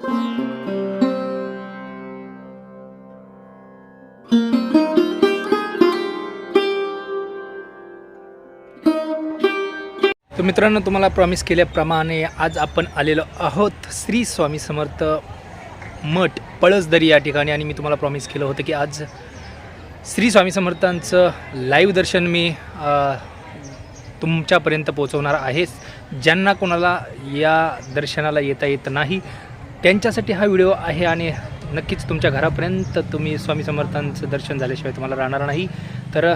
तर मित्रांनो तुम्हाला प्रॉमिस केल्याप्रमाणे आज आपण आलेलो आहोत श्री स्वामी समर्थ मठ पळसदरी या ठिकाणी. आणि मी तुम्हाला प्रॉमिस केलं होतं की आज श्री स्वामी समर्थांचं लाईव्ह दर्शन मी तुमच्यापर्यंत पोहोचवणार आहेच ज्यांना कोणाला या दर्शनाला येता येत नाही त्यांच्यासाठी हा व्हिडिओ आहे आणि नक्कीच तुमच्या घरापर्यंत तुम्ही स्वामी समर्थांचं दर्शन झाल्याशिवाय तुम्हाला राहणार नाही. तर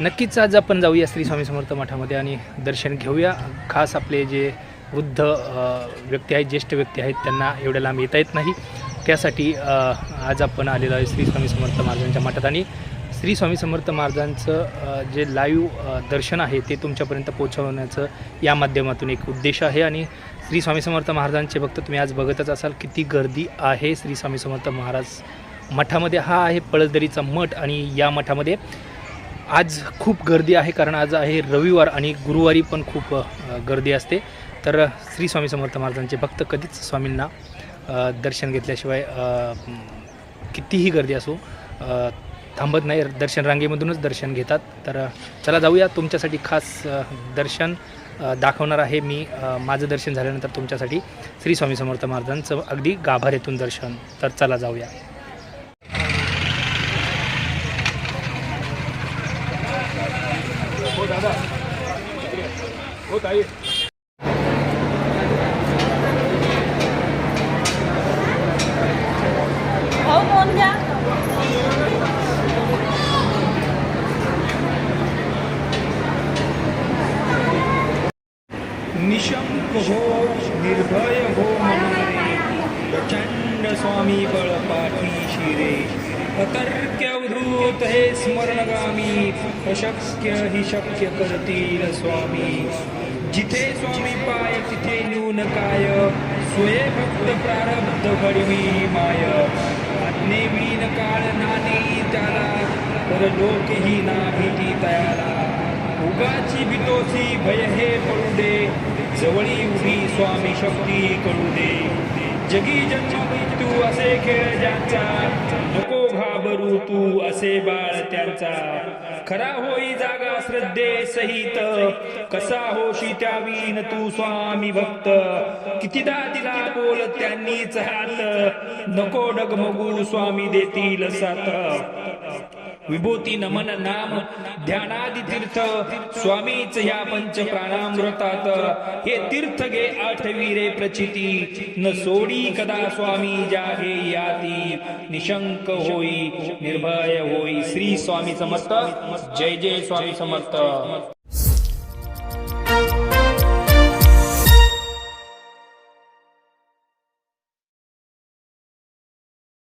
नक्कीच आज आपण जाऊया श्री स्वामी समर्थ मठामध्ये आणि दर्शन घेऊया. खास आपले जे वृद्ध व्यक्ती आहेत ज्येष्ठ व्यक्ती आहेत त्यांना एवढ्या लांब येता येत नाही. त्यासाठी आज आपण आलेलो आहे श्री स्वामी समर्थ महाराजांच्या मठात आणि श्री स्वामी समर्थ महाराजांचं जे लाईव्ह दर्शन आहे ते तुमच्यापर्यंत पोहोचवण्याचं या माध्यमातून एक उद्देश आहे आणि श्री स्वामी समर्थ महाराजांचे भक्त तुम्ही आज बघतच असाल किती गर्दी आहे श्री स्वामी समर्थ महाराज मठामध्ये. हा आहे पळसदरीचा मठ आणि या मठामध्ये आज खूप गर्दी आहे कारण आज आहे रविवार आणि गुरुवारी पण खूप गर्दी असते. तर श्री स्वामी समर्थ महाराजांचे भक्त कधीच स्वामींना दर्शन घेतल्याशिवाय कितीही गर्दी असो थांबत नाही. दर्शन रांगेमधूनच दर्शन घेतात. तर चला जाऊया तुमच्यासाठी खास दर्शन. दाखवणार आहे मी माझं दर्शन झाल्यानंतर तुमच्यासाठी श्री स्वामी समर्थ महाराजांचं अगदी गाभाऱ्यातून दर्शन. तर चला जाऊया. हो, हो निशंक हो निर्भय हो मनोरे प्रचंड स्वामी बळ पाठी शिरे अतर्क्यवधूत हे स्मरणगामी अशक्य हि शक्य करतील स्वामी। जिथे स्वामी पाय तिथे न्यून काय। स्वये भक्त प्रारब्ध घडवी माय। आज्ञेवीन काळ नाने त्याला परलोकही ना भीती तयाला। उगाची बितोसी भय हे पडू दे जवळी उभी स्वामी शक्ती करू दे जगी जन्म मृत्यू असे खेळ ज्यांचा नको घाबरू तू असे बाळ त्यांचा. खरा होई जागा श्रद्धे सहित कसा होशी त्यावीन तू स्वामी भक्त. कितीदा दिला बोल त्यांनीच हात नको डगमगू स्वामी देतील साथ. विभूती नमन नाम ध्यानादि तीर्थ स्वामीच ह्या पंच प्राणामृतात हे तीर्थ घे आठवी रे प्रचिती न सोडी कदा स्वामी जागे याती. निशंक होई निर्भय होई श्री स्वामी समर्थ जय जय स्वामी समर्थ